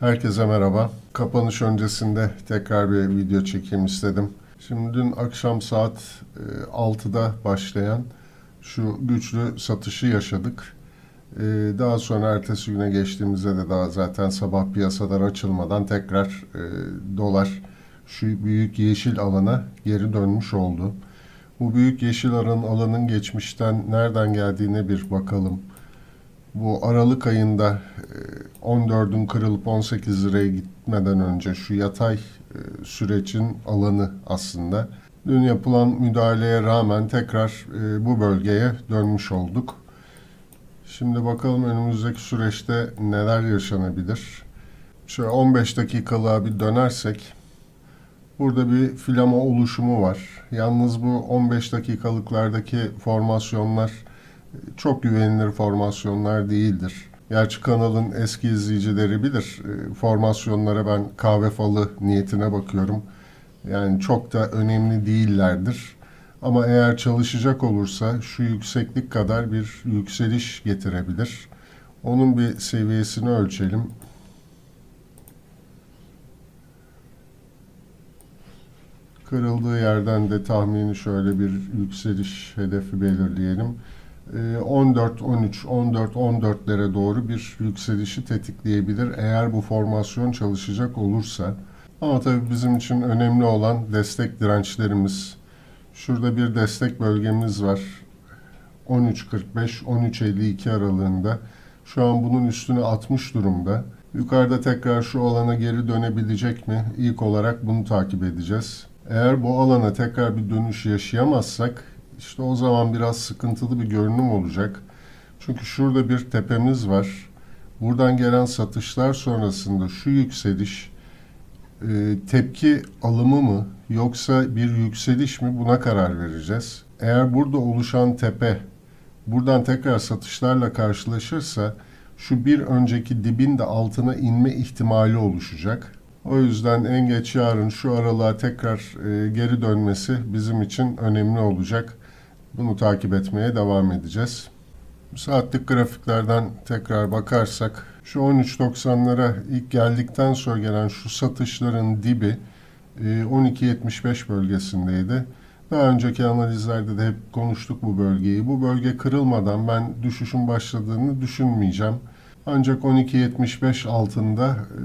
Herkese merhaba. Kapanış öncesinde tekrar bir video çekeyim istedim. Şimdi dün akşam saat e, 6'da başlayan şu güçlü satışı yaşadık. E, Daha sonra ertesi güne geçtiğimizde de daha zaten sabah piyasalar açılmadan tekrar e, dolar şu büyük yeşil alana geri dönmüş oldu. Bu büyük yeşil alanın, alanın geçmişten nereden geldiğine bir bakalım. Bu Aralık ayında e, 14'ün kırılıp 18 liraya gitmeden önce şu yatay e, sürecin alanı aslında. Dün yapılan müdahaleye rağmen tekrar e, bu bölgeye dönmüş olduk. Şimdi bakalım önümüzdeki süreçte neler yaşanabilir. Şöyle 15 dakikalığa bir dönersek burada bir filama oluşumu var. Yalnız bu 15 dakikalıklardaki formasyonlar çok güvenilir formasyonlar değildir. Gerçi kanalın eski izleyicileri bilir. E, Formasyonlara ben kahve falı niyetine bakıyorum. Yani çok da önemli değillerdir. Ama eğer çalışacak olursa şu yükseklik kadar bir yükseliş getirebilir. Onun bir seviyesini ölçelim. Kırıldığı yerden de tahmini şöyle bir yükseliş hedefi belirleyelim. Ee, 14 13 14 14'lere doğru bir yükselişi tetikleyebilir eğer bu formasyon çalışacak olursa. Ama tabii bizim için önemli olan destek dirençlerimiz. Şurada bir destek bölgemiz var. 13.45 13.52 aralığında. Şu an bunun üstüne 60 durumda. Yukarıda tekrar şu alana geri dönebilecek mi? İlk olarak bunu takip edeceğiz. Eğer bu alana tekrar bir dönüş yaşayamazsak işte o zaman biraz sıkıntılı bir görünüm olacak. Çünkü şurada bir tepemiz var. Buradan gelen satışlar sonrasında şu yükseliş e, tepki alımı mı yoksa bir yükseliş mi buna karar vereceğiz. Eğer burada oluşan tepe buradan tekrar satışlarla karşılaşırsa şu bir önceki dibin de altına inme ihtimali oluşacak. O yüzden en geç yarın şu aralığa tekrar e, geri dönmesi bizim için önemli olacak. Bunu takip etmeye devam edeceğiz. Saatlik grafiklerden tekrar bakarsak şu 13.90'lara ilk geldikten sonra gelen şu satışların dibi e, 12.75 bölgesindeydi. Daha önceki analizlerde de hep konuştuk bu bölgeyi. Bu bölge kırılmadan ben düşüşün başladığını düşünmeyeceğim. Ancak 12.75 altında e,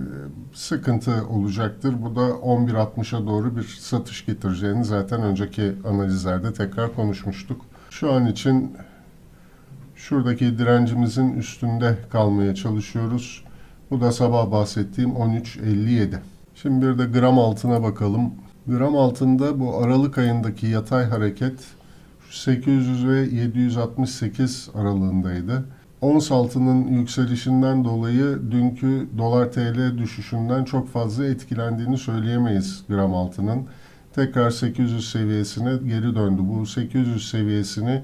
sıkıntı olacaktır. Bu da 11.60'a doğru bir satış getireceğini zaten önceki analizlerde tekrar konuşmuştuk. Şu an için şuradaki direncimizin üstünde kalmaya çalışıyoruz. Bu da sabah bahsettiğim 13.57. Şimdi bir de gram altına bakalım. Gram altında bu Aralık ayındaki yatay hareket 800 ve 768 aralığındaydı. Ons altının yükselişinden dolayı dünkü dolar TL düşüşünden çok fazla etkilendiğini söyleyemeyiz gram altının. Tekrar 800 seviyesine geri döndü. Bu 800 seviyesini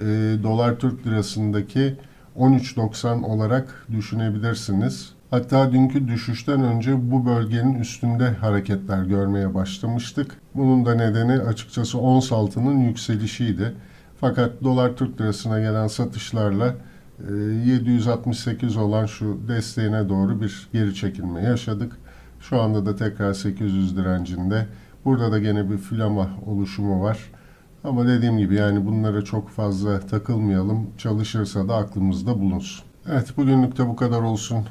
e, dolar Türk lirasındaki 13.90 olarak düşünebilirsiniz. Hatta dünkü düşüşten önce bu bölgenin üstünde hareketler görmeye başlamıştık. Bunun da nedeni açıkçası ons altının yükselişiydi. Fakat dolar Türk lirasına gelen satışlarla 768 olan şu desteğine doğru bir geri çekilme yaşadık. Şu anda da tekrar 800 direncinde. Burada da gene bir flama oluşumu var. Ama dediğim gibi yani bunlara çok fazla takılmayalım. Çalışırsa da aklımızda bulunsun. Evet bugünlük de bu kadar olsun.